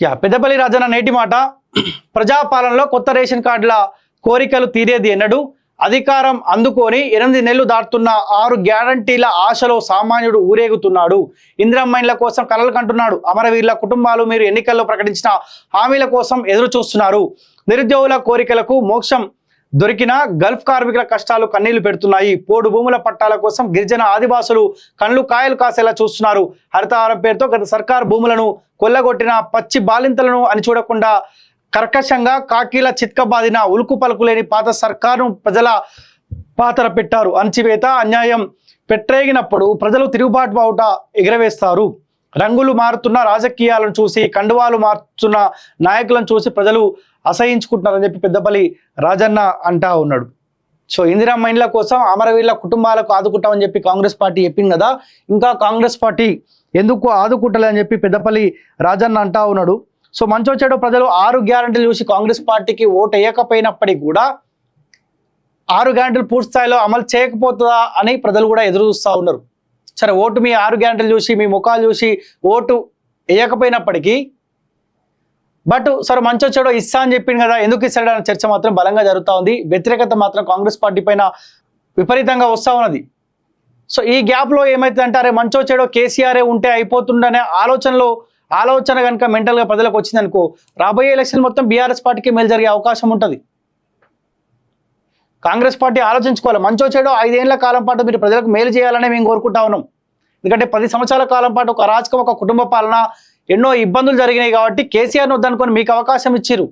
Yeah Peddapalli Rajanna నేటి మాట. ప్రజాపాలనలో కొత్త రేషన్ కార్డుల కోరికలు తీరేది ఎన్నడు? అధికారం అందుకొని ఎనిమిది నెలలు దాటుతున్న ఆరు గ్యారంటీల ఆశలో సామాన్యుడు ఊరేగుతున్నాడు. ఇందిరమ్మైన్ల కోసం కలలు కంటున్నాడు. అమరవీరుల కుటుంబాలు మీరు ఎన్నికల్లో ప్రకటించిన హామీల కోసం ఎదురు చూస్తున్నారు నిరుద్యోగుల కోరికలకు మోక్షం దొరికిన గల్ఫ్ కార్మికుల కష్టాలు కన్నీళ్ళు పెడుతున్నాయి. పోడు భూముల పట్టాల కోసం గిరిజన ఆదివాసులు కళ్ళు కాయలు కాసేలా చూస్తున్నారు. హరితహారం పేరుతో గత సర్కార్ భూములను కొల్లగొట్టిన పచ్చి బాలింతలను అని చూడకుండా కర్కశంగా కాకీల చిత్కబాదిన ఉలుకు పలుకులేని పాత సర్కారును ప్రజల పాతర పెట్టారు. అణచివేత అన్యాయం పెట్టరేగినప్పుడు ప్రజలు తిరుగుబాటు బావుట ఎగరవేస్తారు. రంగులు మారుతున్న రాజకీయాలను చూసి కండువాలు మారుతున్న నాయకులను చూసి ప్రజలు అసహించుకుంటున్నారని చెప్పి పెద్దపల్లి రాజన్న అంటా ఉన్నాడు. సో ఇందిరా మైండ్ల కోసం అమరవీరుల కుటుంబాలకు ఆదుకుంటామని చెప్పి కాంగ్రెస్ పార్టీ చెప్పింది కదా ఇంకా కాంగ్రెస్ పార్టీ ఎందుకు ఆదుకుంటలేదని చెప్పి పెద్దపల్లి రాజన్న అంటా ఉన్నాడు. సో మంచో చెడు ప్రజలు ఆరు గ్యారంటీలు చూసి కాంగ్రెస్ పార్టీకి ఓటు వేయకపోయినప్పటికీ కూడా ఆరు గ్యారంటీలు పూర్తి స్థాయిలో అమలు చేయకపోతుందా అని ప్రజలు కూడా ఎదురు చూస్తూ ఉన్నారు. సరే ఓటు మీ ఆరు గ్యారంటీలు చూసి మీ ముఖాలు చూసి ఓటు వేయకపోయినప్పటికీ బట్ సరే మంచో చెడో ఇస్తా అని చెప్పింది కదా ఎందుకు ఇస్తాడు అనే చర్చ మాత్రం బలంగా జరుగుతూ ఉంది. వ్యతిరేకత మాత్రం కాంగ్రెస్ పార్టీ పైన విపరీతంగా వస్తూ ఉన్నది. సో ఈ గ్యాప్లో ఏమైతుందంటే అరే మంచో చెడో కేసీఆరే ఉంటే అయిపోతుండనే ఆలోచనలో ఆలోచన కనుక మెంటల్గా ప్రజలకు వచ్చిందనుకో రాబోయే ఎలక్షన్ మొత్తం బీఆర్ఎస్ పార్టీకి మేలు జరిగే అవకాశం ఉంటుంది. కాంగ్రెస్ పార్టీ ఆలోచించుకోవాలి. మంచో చెడో ఐదేళ్ళ కాలం పాటు మీరు ప్రజలకు మేలు చేయాలని మేము కోరుకుంటా ఉన్నాం. ఎందుకంటే పది సంవత్సరాల కాలం పాటు ఒక రాజకీయ ఒక కుటుంబ పాలన ఎన్నో ఇబ్బందులు జరిగినాయి కాబట్టి కేసీఆర్ని వద్దనుకొని మీకు అవకాశం ఇచ్చిరు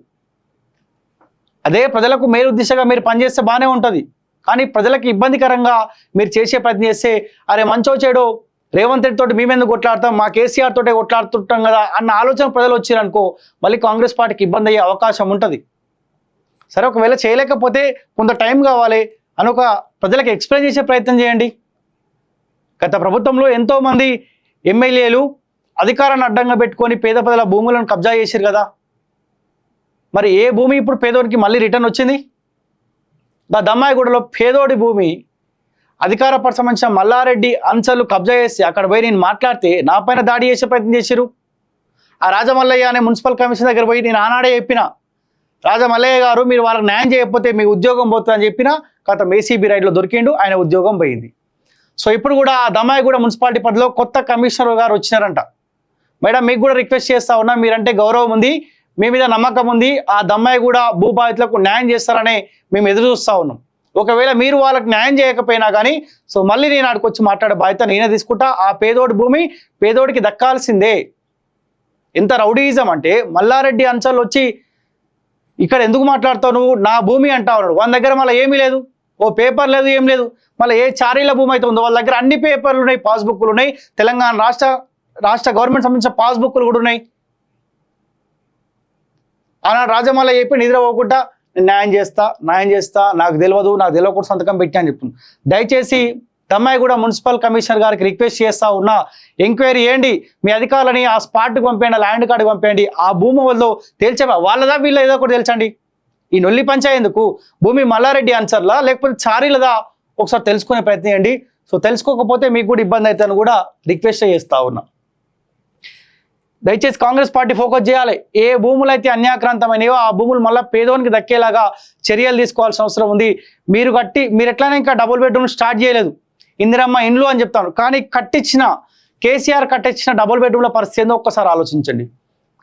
అదే ప్రజలకు మేలు దిశగా మీరు పనిచేస్తే బాగానే ఉంటుంది. కానీ ప్రజలకు ఇబ్బందికరంగా మీరు చేసే ప్రయత్నం చేస్తే అరే మంచో చెడో రేవంత్ రెడ్డి తోటి మేమెందుకు కొట్లాడతాం? మా కేసీఆర్ తోటే కొట్లాడుతుంటాం కదా అన్న ఆలోచన ప్రజలు వచ్చిరనుకో మళ్ళీ కాంగ్రెస్ పార్టీకి ఇబ్బంది అయ్యే అవకాశం ఉంటుంది. సరే ఒకవేళ చేయలేకపోతే కొంత టైం కావాలి. అని ఒక ప్రజలకు ఎక్స్ప్లెయిన్ చేసే ప్రయత్నం చేయండి. గత ప్రభుత్వంలో ఎంతోమంది ఎమ్మెల్యేలు అధికారాన్ని అడ్డంగా పెట్టుకొని పేద ప్రజల భూములను కబ్జా చేశారు కదా. మరి ఏ భూమి ఇప్పుడు పేదోడికి మళ్ళీ రిటర్న్ వచ్చింది? దా దమ్మాయిగూడలో పేదోడి భూమి అధికార సంబంధించిన మల్లారెడ్డి అంచలు కబ్జా చేసి అక్కడ పోయి నేను మాట్లాడితే నా పైన దాడి చేసే ప్రయత్నం చేశారు ఆ రాజమల్లయ్య అనే మున్సిపల్ కమిషన్ దగ్గర పోయి నేను ఆనాడే చెప్పిన రాజమల్లయ్య గారు మీరు వాళ్ళకి న్యాయం చేయకపోతే మీ ఉద్యోగం పోతుందని చెప్పిన గత ఏసీబీ రైడ్లో దొరికిండు ఆయన ఉద్యోగం పోయింది. సో ఇప్పుడు కూడా ఆ దమ్మాయిగూడ మున్సిపాలిటీ పరిధిలో కొత్త కమిషనర్ గారు వచ్చినారంట. మేడం మీకు కూడా రిక్వెస్ట్ చేస్తా ఉన్నా మీరంటే గౌరవం ఉంది మీ మీద నమ్మకం ఉంది ఆ దమ్మాయి కూడా భూబాధితులకు న్యాయం చేస్తారనే మేము ఎదురు చూస్తా ఉన్నాం. ఒకవేళ మీరు వాళ్ళకి న్యాయం చేయకపోయినా కానీ సో మళ్ళీ నేను ఆడికి వచ్చి మాట్లాడే బాధ్యత నేనే తీసుకుంటా ఆ పేదోడి భూమి పేదోడికి దక్కాల్సిందే. ఎంత రౌడీయిజం అంటే మల్లారెడ్డి అంచల్ వచ్చి ఇక్కడ ఎందుకు మాట్లాడతావు నువ్వు? నా భూమి అంటా ఉన్నాడు. వాళ్ళ దగ్గర మళ్ళీ ఏమీ లేదు. ఓ పేపర్ లేదు ఏం లేదు. మళ్ళీ ఏ చారీల భూమి అయితే ఉందో వాళ్ళ దగ్గర అన్ని పేపర్లు ఉన్నాయి పాస్బుక్లు ఉన్నాయి. తెలంగాణ రాష్ట్ర రాష్ట్ర గవర్నమెంట్ సంబంధించిన పాస్బుక్లు కూడా ఉన్నాయి. ఆనాడు రాజమాల చెప్పి నిద్ర పోకుండా న్యాయం చేస్తా న్యాయం చేస్తా నాకు తెలియదు నాకు తెలియకుండా సంతకం పెట్టా అని చెప్తుంది. దయచేసి దమ్మాయిగూడ మున్సిపల్ కమిషనర్ గారికి రిక్వెస్ట్ చేస్తా ఉన్నా ఎంక్వైరీ చేయండి మీ అధికారులని ఆ స్పాట్కి పంపేయండి ల్యాండ్ కార్డుకి పంపేయండి ఆ భూమి వాళ్ళు తేల్చే వాళ్ళదా వీళ్ళ ఏదో ఒకటి తెలుసండి ఈ నొల్లి పంచాయేందుకు భూమి మల్లారెడ్డి ఆన్సర్లా? లేకపోతే చారీలదా? ఒకసారి తెలుసుకునే ప్రయత్నం చేయండి. సో తెలుసుకోకపోతే మీకు కూడా ఇబ్బంది అవుతుందని కూడా రిక్వెస్ట్ చేస్తా ఉన్నా. దయచేసి కాంగ్రెస్ పార్టీ ఫోకస్ చేయాలి. ఏ భూములు అయితే అన్యాక్రాంతమైనవో ఆ భూములు మళ్ళీ పేదోనికి దక్కేలాగా చర్యలు తీసుకోవాల్సిన అవసరం ఉంది. మీరు కట్టి మీరు ఎట్లయినా ఇంకా డబుల్ బెడ్రూమ్ స్టార్ట్ చేయలేదు. ఇందిరమ్మ ఇండ్లు అని చెప్తాను. కానీ కట్టించిన కేసీఆర్ కట్టించిన డబుల్ బెడ్రూమ్ల పరిస్థితి ఏందో ఒక్కసారి ఆలోచించండి.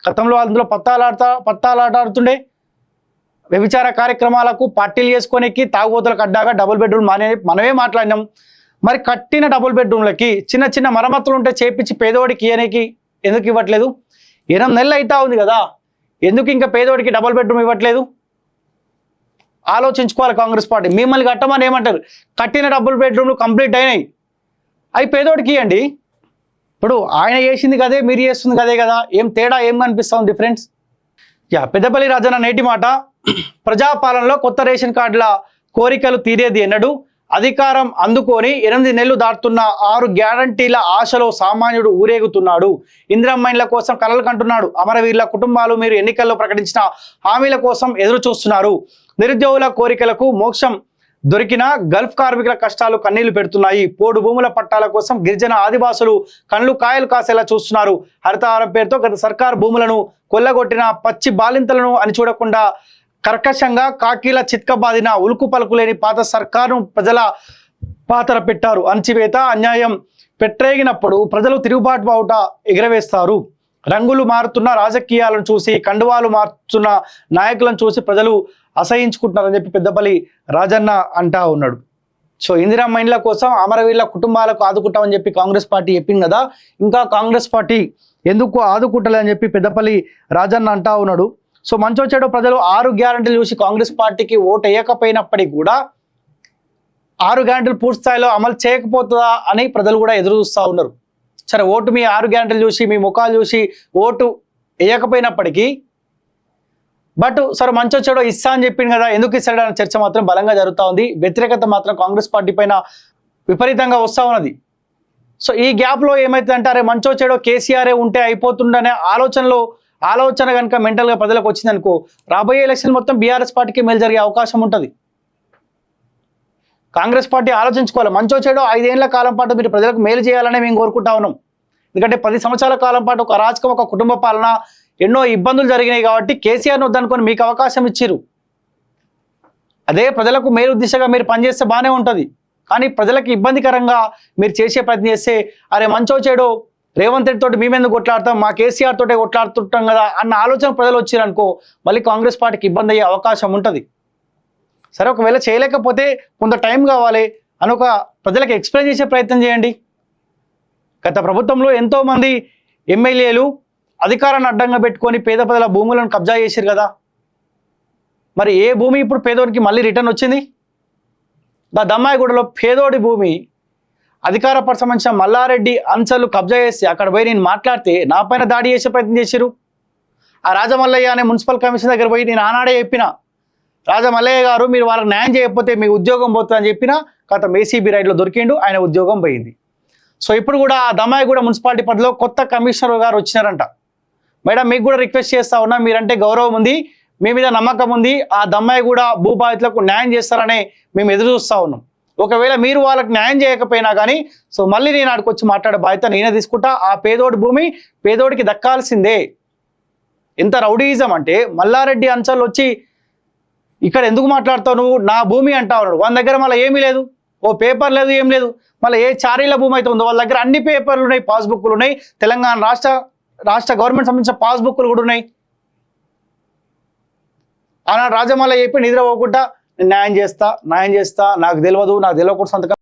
గతంలో అందులో పత్తాలాడతా పత్తాలాటాడుతుండే వ్యభిచార కార్యక్రమాలకు పార్టీలు చేసుకోనికి తాగుబోతులకు అడ్డాగా డబుల్ బెడ్రూమ్ మానే మనమే మాట్లాడినాం. మరి కట్టిన డబుల్ బెడ్రూమ్లకి చిన్న చిన్న మరమ్మతులు ఉంటే చేపించి పేదోడికి ఇయనికి ఎందుకు ఇవ్వట్లేదు? ఎనిమిది నెలలు అవుతా ఉంది కదా. ఎందుకు ఇంకా పేదోడికి డబుల్ బెడ్రూమ్ ఇవ్వట్లేదు? ఆలోచించుకోవాలి కాంగ్రెస్ పార్టీ. మిమ్మల్ని కట్టమని ఏమంటారు? కట్టిన డబుల్ బెడ్రూమ్లు కంప్లీట్ అయినాయి. అవి పేదోడికి ఇవ్వండి ఇప్పుడు ఆయన చేసింది కదే మీరు చేస్తుంది కదే కదా. ఏం తేడా ఏం కనిపిస్తా ఫ్రెండ్స్ డిఫరెన్స్ యా పెద్దపల్లి రాజన్న నేటి మాట. ప్రజాపాలనలో కొత్త రేషన్ కార్డుల కోరికలు తీరేది ఎన్నడు? అధికారం అందుకొని ఎనిమిది నెలలు దాటుతున్న ఆరు గ్యారంటీల ఆశలో సామాన్యుడు ఊరేగుతున్నాడు. ఇందిరమ్మైన్ల కోసం కలలు కంటున్నాడు. అమరవీరుల కుటుంబాలు మీరు ఎన్నికల్లో ప్రకటించిన హామీల కోసం ఎదురు చూస్తున్నారు నిరుద్యోగుల కోరికలకు మోక్షం దొరికిన గల్ఫ్ కార్మికుల కష్టాలు కన్నీళ్ళు పెడుతున్నాయి. పోడు భూముల పట్టాల కోసం గిరిజన ఆదివాసులు కళ్ళు కాయలు కాసేలా చూస్తున్నారు. హరితహారం పేరుతో గత సర్కార్ భూములను కొల్లగొట్టిన పచ్చి బాలింతలను అని చూడకుండా కర్కశంగా కాకీల చిత్కబాదిన ఉలుకు పలుకులేని పాత సర్కారును ప్రజల పాతర పెట్టారు. అణచివేత అన్యాయం పెట్టరేగినప్పుడు ప్రజలు తిరుగుబాటు బావుట ఎగరవేస్తారు. రంగులు మారుతున్న రాజకీయాలను చూసి కండువాలు మారుతున్న నాయకులను చూసి ప్రజలు అసహించుకుంటున్నారని చెప్పి పెద్దపల్లి రాజన్న అంటా ఉన్నాడు. సో ఇందిరా మైండ్ల కోసం అమరవీళ్ళ కుటుంబాలకు ఆదుకుంటామని చెప్పి కాంగ్రెస్ పార్టీ చెప్పింది కదా. ఇంకా కాంగ్రెస్ పార్టీ ఎందుకు ఆదుకుంటలేదని చెప్పి పెద్దపల్లి రాజన్న అంటా ఉన్నాడు. సో మంచో చెడో ప్రజలు ఆరు గ్యారంటీలు చూసి కాంగ్రెస్ పార్టీకి ఓటు వేయకపోయినప్పటికీ కూడా ఆరు గ్యారంటీలు పూర్తి స్థాయిలో అమలు చేయకపోతుందా అని ప్రజలు కూడా ఎదురు చూస్తూ ఉన్నారు. సరే ఓటు మీ ఆరు గ్యారంటీలు చూసి మీ ముఖాలు చూసి ఓటు వేయకపోయినప్పటికీ బట్ సరే మంచో చెడో ఇస్తా అని చెప్పింది కదా ఎందుకు ఇస్తాడు అనే చర్చ మాత్రం బలంగా జరుగుతూ ఉంది. వ్యతిరేకత మాత్రం కాంగ్రెస్ పార్టీ పైన విపరీతంగా వస్తూ ఉన్నది. సో ఈ గ్యాప్లో ఏమైతుందంటే అరే మంచో చెడో కేసీఆరే ఉంటే అయిపోతుండనే ఆలోచనలో ఆలోచన కనుక మెంటల్గా ప్రజలకు వచ్చిందనుకో రాబోయే ఎలక్షన్ మొత్తం బీఆర్ఎస్ పార్టీకి మేలు జరిగే అవకాశం ఉంటుంది. కాంగ్రెస్ పార్టీ ఆలోచించుకోవాలి. మంచో చెడో ఐదేళ్ళ కాలం పాటు మీరు ప్రజలకు మేలు చేయాలని మేము కోరుకుంటా ఉన్నాం. ఎందుకంటే పది సంవత్సరాల కాలం పాటు ఒక అరాచకం ఒక కుటుంబ పాలన ఎన్నో ఇబ్బందులు జరిగినాయి కాబట్టి కేసీఆర్ను వద్దనుకొని మీకు అవకాశం ఇచ్చిర్రు. అదే ప్రజలకు మేలు దిశగా మీరు పనిచేస్తే బాగానే ఉంటుంది. కానీ ప్రజలకు ఇబ్బందికరంగా మీరు చేసే ప్రయత్నం చేస్తే అరే మంచో చెడో రేవంత్ రెడ్డి తోటి మేమెందుకు కొట్లాడతాం? మా కేసీఆర్ తోటే కొట్లాడుతుంటాం కదా అన్న ఆలోచన ప్రజలు వచ్చారనుకో మళ్ళీ కాంగ్రెస్ పార్టీకి ఇబ్బంది అయ్యే అవకాశం ఉంటుంది. సరే ఒకవేళ చేయలేకపోతే కొంత టైం కావాలి. అని ఒక ప్రజలకు ఎక్స్ప్లెయిన్ చేసే ప్రయత్నం చేయండి. గత ప్రభుత్వంలో ఎంతోమంది ఎమ్మెల్యేలు అధికారాన్ని అడ్డంగా పెట్టుకొని పేద ప్రజల భూములను కబ్జా చేశారు కదా. మరి ఏ భూమి ఇప్పుడు పేదోడికి మళ్ళీ రిటర్న్ వచ్చింది? దా దమ్మాయిగూడలో పేదోడి భూమి అధికార పర సంబంధించిన మల్లారెడ్డి అంచలు కబ్జా చేసి అక్కడ పోయి నేను మాట్లాడితే నా పైన దాడి చేసే ప్రయత్నం చేశారు ఆ రాజమల్లయ్య అనే మున్సిపల్ కమిషన్ దగ్గర పోయి నేను ఆనాడే చెప్పిన రాజమల్లయ్య గారు మీరు వాళ్ళకి న్యాయం చేయకపోతే మీ ఉద్యోగం పోతుందని చెప్పిన గత ఏసీబీ రైడ్లో దొరికిండు ఆయన ఉద్యోగం పోయింది. సో ఇప్పుడు కూడా ఆ దమ్మాయిగూడ మున్సిపాలిటీ పరిధిలో కొత్త కమిషనర్ గారు వచ్చినారంట. మేడం మీకు కూడా రిక్వెస్ట్ చేస్తా ఉన్నా మీరంటే గౌరవం ఉంది మీ మీద నమ్మకం ఉంది ఆ దమ్మాయి కూడా భూబాధితులకు న్యాయం చేస్తారనే మేము ఎదురు చూస్తూ ఉన్నాం. ఒకవేళ మీరు వాళ్ళకి న్యాయం చేయకపోయినా కానీ సో మళ్ళీ నేను ఆడికి వచ్చి మాట్లాడే బాధ్యత నేనే తీసుకుంటా. ఆ పేదోడి భూమి పేదోడికి దక్కాల్సిందే. ఎంత రౌడీయిజం అంటే మల్లారెడ్డి అంచల్ వచ్చి ఇక్కడ ఎందుకు మాట్లాడతావు నువ్వు? నా భూమి అంటావు అన్నాడు వాళ్ళ దగ్గర మళ్ళీ ఏమీ లేదు. ఓ పేపర్ లేదు ఏం లేదు. మళ్ళీ ఏ చారీల భూమి అయితే ఉందో వాళ్ళ దగ్గర అన్ని పేపర్లు ఉన్నాయి పాస్బుక్లు ఉన్నాయి. తెలంగాణ రాష్ట్ర రాష్ట్ర గవర్నమెంట్ సంబంధించిన పాస్బుక్లు కూడా ఉన్నాయి. ఆనాడు రాజమాల చెప్పి నిద్ర పోకుండా న్యాయం చేస్తా న్యాయం చేస్తా నాకు తెలియదు నాకు తెలియకూడదు సంతకం